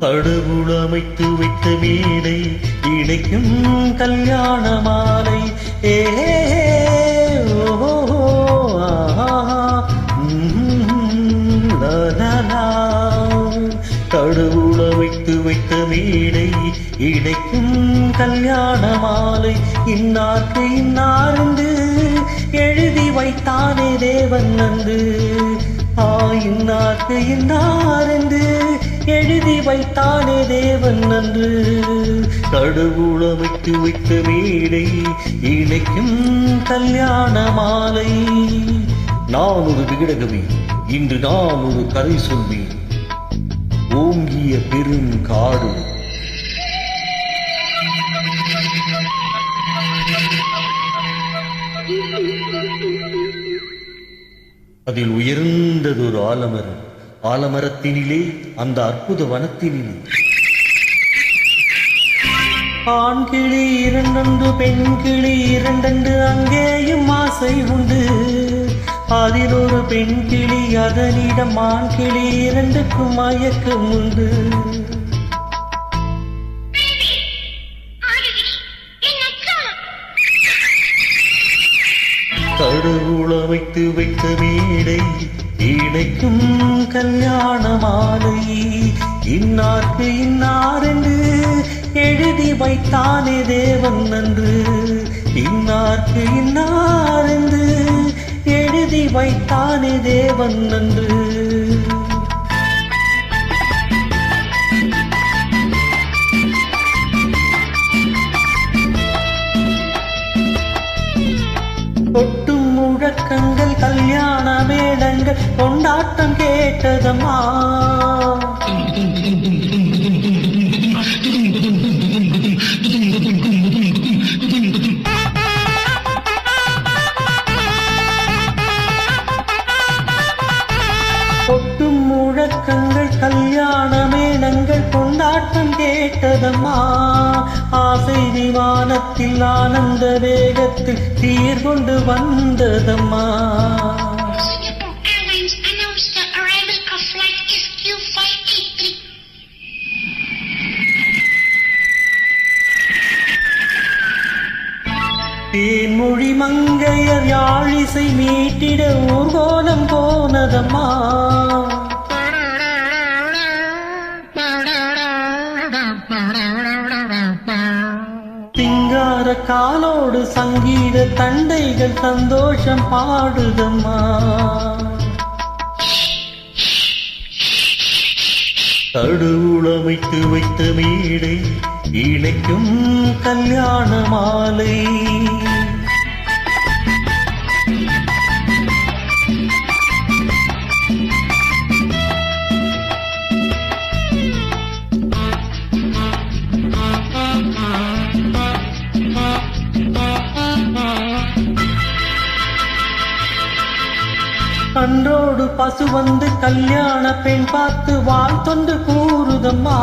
கடவுள் அமைத்து வைத்த மேடை இணைக்கும் கல்யாண மாலை ஏ கடவுள் அமைத்து வைத்த மேடை இணைக்கும் கல்யாண மாலை இன்னார்க்கு இன்னார்ந்து எழுதி வைத்தானே தேவன் நன்று ஆ இன்னாரென்று எழுதி வைத்தானே தேவன் நன்று கடவுள் அமைத்து வைத்த மேடை இணைக்கும் கல்யாண மாலை. நான் ஒரு விகடகவி இன்று நான் ஒரு கதை சொல்லி ஓங்கிய பெரும் காடு. அதில் உயர்ந்ததொரு ஆலமரம். ஆலமரத்தினிலே அந்த அற்புத வனத்தினிலே. ஆண் கிளி இரண்டொன்று பெண் கிளி இரண்டென்று அங்கேயும் ஆசை உண்டு. அதில் ஒரு பெண் கிளி அதனிடம் ஆண் கிளி இரண்டுக்கும் மயக்கம் உண்டு கடவுள் அமைத்து வைத்த மேடை இணைக்கும் கல்யாண மாலை இன்னார்க்கு இன்னார் என்று எழுதி வைத்தானே தேவன் நன்று இன்னார்க்கு இன்னார் என்று எழுதி வைத்தானே தேவன் நன்று Oh. முழக்கங்கள் கல்யாண மேளங்கள் கொண்டாட்டம் கேட்டதம்மா மேளங்கள் கேட்டதம்மா ஆசை விமானத்தில் ஆனந்த வேகத்தில் தீர் கொண்டு வந்ததம்மா Singapore Airlines announced the arrival of flight SQ583. Thenmozhi மங்கையர் யாழிசை மீட்டிட ஊர்கோலம் போனதம்மா சிங்கார காலோடு சங்கீத தண்டைகள் சந்தோஷம் பாடுதம்மா. கடவுள் அமைத்து வைத்த மேடை இணைக்கும் கல்யாண மாலை. அன்றோடு பசு வந்து கல்யாண பெண் பார்த்து வாழ் தொண்டு கூறுதம்மா.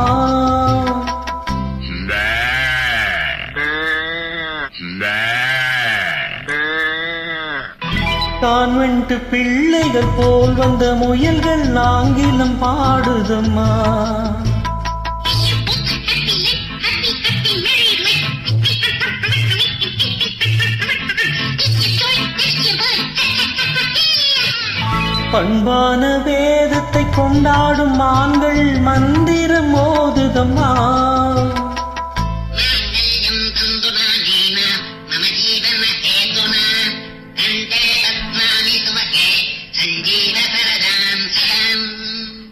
கான்வென்ட் பிள்ளைகள் போல் வந்த முயல்கள் ஆங்கிலம் பாடுதம்மா. பண்பான வேதத்தை கொண்டாடும் ஆண்கள் மந்திரம் ஓதுதம்மா.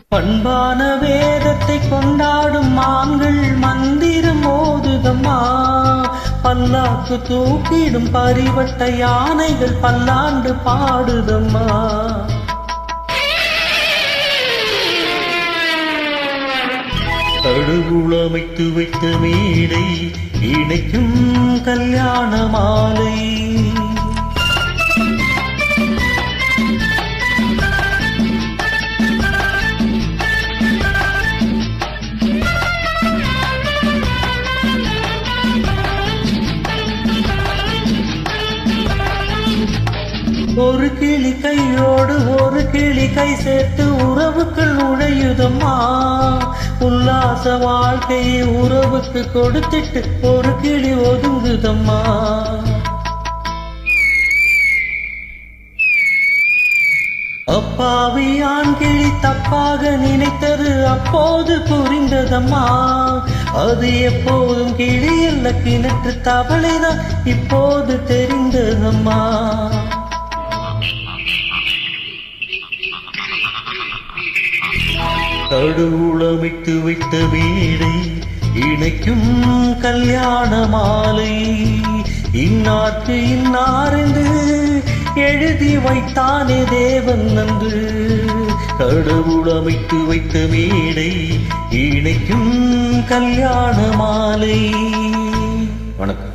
பண்பான வேதத்தை கொண்டாடும் ஆண்கள் மந்திரம் ஓதுதம்மா. பல்லாக்கு தூக்கிடும் பரிவட்ட யானைகள் பல்லாண்டு பாடுதம்மா. கடவுள் வைத்த மேடை இணைக்கும் கல்யாண மாலை. ஒரு கிளி கையோடு ஒரு கிளி கை சேர்த்து உறவுக்குள் நுழையுதம்மா உல்லாச வாழ்க்கையை உறவுக்கு கொடுத்துட்டு ஒரு கிளி ஒதுங்குதம்மா. அப்பாவி ஆண் கிளி தப்பாக நினைத்தது அப்போது புரிந்ததம்மா. அது எப்போதும் கிளி அல்ல கிணற்று தவளைதான் இப்போது தெரிந்ததம்மா. கடவுளமைத்து வைத்த வீடை இணைக்கும் கல்யாண மாலை. இன்னார்க்கு இன்னாரென்று எழுதி வைத்தானே தேவன் நன்று. கடவுளமைத்து வைத்த வீடை இணைக்கும் கல்யாண மாலை. வணக்கம்.